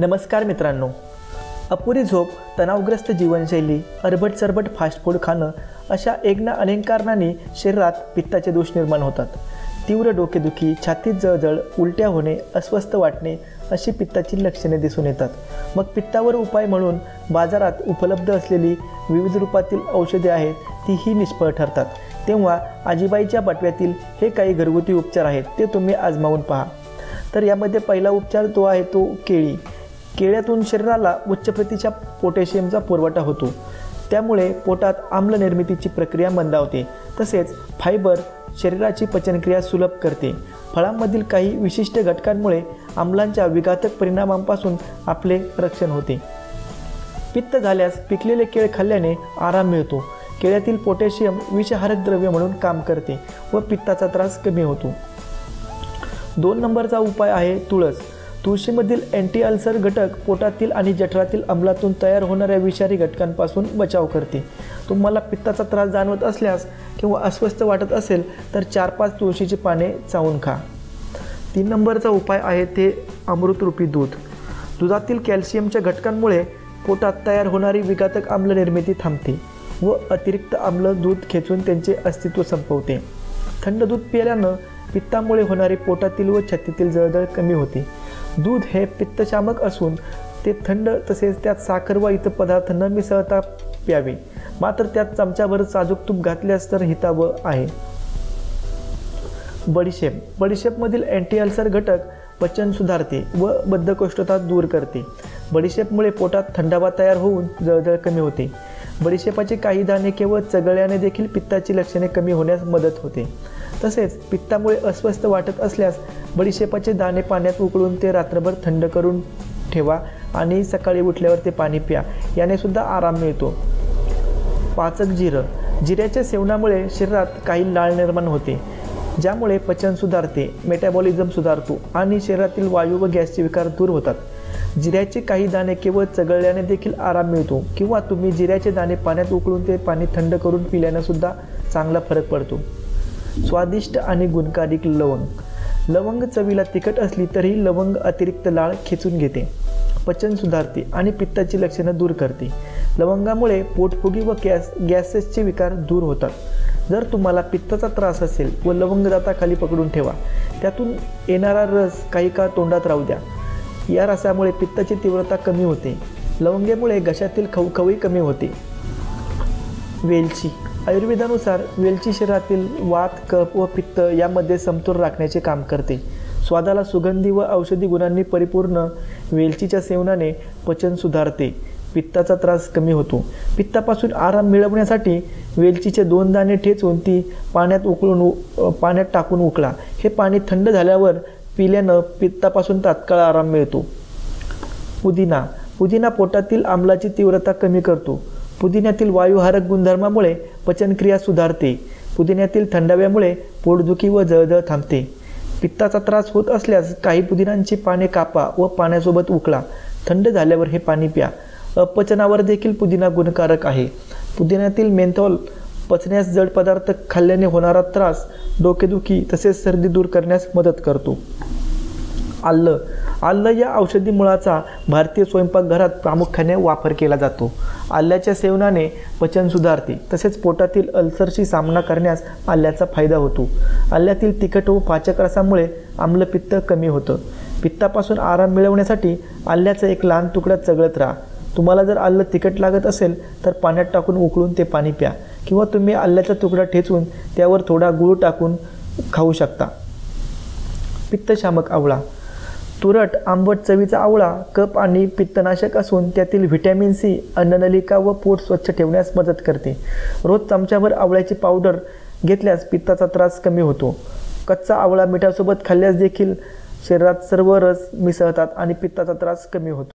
नमस्कार मित्रांनो. अपुरी झोप तणावग्रस्त जीवनशैली अरबट सरबट फास्ट फूड खाणं अशा एक ना अनेक कारणांनी शरीरात पित्ताचे दोष निर्माण होतात. तीव्र डोकेदुखी छातीत जळजळ उलट्या होणे अस्वस्थ वाटणे अशी पित्ताची लक्षणे दिसून येतात. मग पित्तावर उपाय म्हणून बाजारात उपलब्ध असलेली विविध रूपातील औषधे आहेत तीही निष्फळ ठरतात. तेव्हा आजीबाईच्या बटव्यातील हे काही घरगुती उपचार आहेत ते तुम्ही आजमावून पहा. तर यामध्ये पहिला उपचार तो आहे तो केळी. केळ्यातून शरीराला उच्च प्रतीच्या पोटॅशियमचा पुरवठा होतो. त्यामुळे पोटात आम्ल निर्मितीची प्रक्रिया मंदावते. तसेच फायबर शरीराची पचनक्रिया सुलभ करते. फळांमधील काही विशिष्ट घटकांमुळे आम्लांच्या विघातक परिणामांपासून आपले रक्षण होते. पित्त झाल्यास पिकलेले केळ खाल्ल्याने आराम मिळतो. केळ्यातील पोटॅशियम विषहारक द्रव्य म्हणून काम करते व पित्ताचा त्रास कमी होतो. दोन नंबरचा उपाय आहे तुळस. तुळशीमधील अँटी अल्सर घटक पोटातील आणि जठरातील अंमलातून तयार होणाऱ्या विषारी घटकांपासून बचाव करते. तुम्हाला पित्ताचा त्रास जाणवत असल्यास किंवा अस्वस्थ वाटत असेल तर चार पाच तुळशीची पाने चावून खा. तीन नंबरचा उपाय आहे ते अमृतरूपी दूध. दुधातील कॅल्शियमच्या घटकांमुळे पोटात तयार होणारी विघातक आम्ल निर्मिती थांबते व अतिरिक्त आम्ल दूध खेचून त्यांचे अस्तित्व संपवते. थंड दूध पिल्यानं पित्तामुळे होणारी पोटातील व छातीतील जळजळ कमी होते. दूध हे पित्तशामक असून ते थंड तसेच त्यात साखर व इतर पदार्थ न मिसळता प्यावे. मात्र त्यात चमच्याभर साजूक तूप घातल्यास तर हितावं आहे. बडीशेप. बडीशेपमधील अँटी अल्सर घटक पचन सुधारते व बद्धकोष्ठता दूर करते. बडीशेपमुळे पोटात थंडावा तयार होऊन जळजळ कमी होते. बडीशेपाचे काही दाणे केवळ चगळ्याने देखील पित्ताची लक्षणे कमी होण्यास मदत होते. तसेच पित्तामुळे अस्वस्थ वाटत असल्यास बडीशेपाचे दाणे पाण्यात उकळून ते रात्रभर थंड करून ठेवा आणि सकाळी उठल्यावर ते पाणी प्या. याने सुद्धा आराम मिळतो. पाचक जिरं. जिऱ्याच्या सेवनामुळे शरीरात काही लाळ निर्माण होते ज्यामुळे पचन सुधारते मेटाबॉलिझम सुधारतो आणि शरीरातील वायू व गॅसचे विकार दूर होतात. जिऱ्याचे काही दाणे केवळ चगळल्याने देखील आराम मिळतो किंवा तुम्ही जिऱ्याचे दाणे पाण्यात उकळून ते पाणी थंड करून पिल्याने सुद्धा चांगला फरक पडतो. स्वादिष्ट आणि गुणकारिक लवंग. लवंग चवीला तिखट असली तरीही लवंग अतिरिक्त लाळ खेचून घेते. पचन सुधारते आणि पित्ताची लक्षणं दूर करते. लवंगामुळे पोटफुगी व गॅस गॅसेसचे विकार दूर होतात. जर तुम्हाला पित्ताचा त्रास असेल व लवंग दाताखाली पकडून ठेवा त्यातून येणारा रस काही काळ तोंडात राहू द्या. या रसामुळे पित्ताची तीव्रता कमी होते. लवंगेमुळे घशातील खवखवी कमी होते. वेलची. आयुर्वेदानुसार वेलची शरीरातील वात कफ व पित्त यामध्ये समतोल राखण्याचे काम करते. स्वादाला सुगंधी व औषधी गुणांनी परिपूर्ण वेलचीच्या सेवनाने पचन सुधारते. पित्ताचा त्रास कमी होतो. पित्तापासून आराम मिळवण्यासाठी वेलचीचे दोन दाणे ठेचून ती पाण्यात उकळून पाण्यात टाकून उकळा. हे पाणी थंड झाल्यावर पिल्यानं पित्तापासून तात्काळ आराम मिळतो. पुदिना. पुदिना पोटातील आम्लाची तीव्रता कमी करतो. पुदिन्यातील वायुहारक गुणधर्मामुळे पचनक्रिया सुधारते. पुदिन्यातील थंडाव्यामुळे पोटदुखी व जळजळ थांबते. पित्ताचा त्रास होत असल्यास काही पुदिनांची पाने कापा व पाण्यासोबत उकळा. थंड झाल्यावर हे पाणी प्या. अपचनावर देखील पुदिना गुणकारक आहे. पुदिन्यातील मेंथॉल पचण्यास जड पदार्थ खाल्ल्याने होणारा त्रास डोकेदुखी तसेच सर्दी दूर करण्यास मदत करतो. आल्ल. आल्ल या औषधी मुळाचा भारतीय स्वयंपाकघरात प्रामुख्याने वापर केला जातो. आल्याच्या सेवनाने पचन सुधारते. तसेच पोटातील अल्सरशी सामना करण्यास आल्याचा फायदा होतो. आल्यातील तिखट व पाचक रसामुळे आम्लपित्त कमी होतं. पित्तापासून आराम मिळवण्यासाठी आल्याचा एक लहान तुकडा चगळत राहा. तुम्हाला जर आलं तिखट लागत असेल तर पाण्यात टाकून उकळून ते पाणी प्या किंवा तुम्ही आल्याचा तुकडा ठेचून त्यावर थोडा गूळ टाकून खाऊ शकता. पित्तशामक आवळा. तुरट आंबट चवीचा आवळा कप आणि पित्तनाशक असून त्यातील व्हिटॅमिन सी अन्ननलिका व पोट स्वच्छ ठेवण्यास मदत करते. रोज चमच्याभर आवळ्याची पावडर घेतल्यास पित्ताचा त्रास कमी होतो. कच्चा आवळा मिठासोबत खाल्ल्यास देखील शरीरात सर्व रस मिसळतात आणि पित्ताचा त्रास कमी होतो.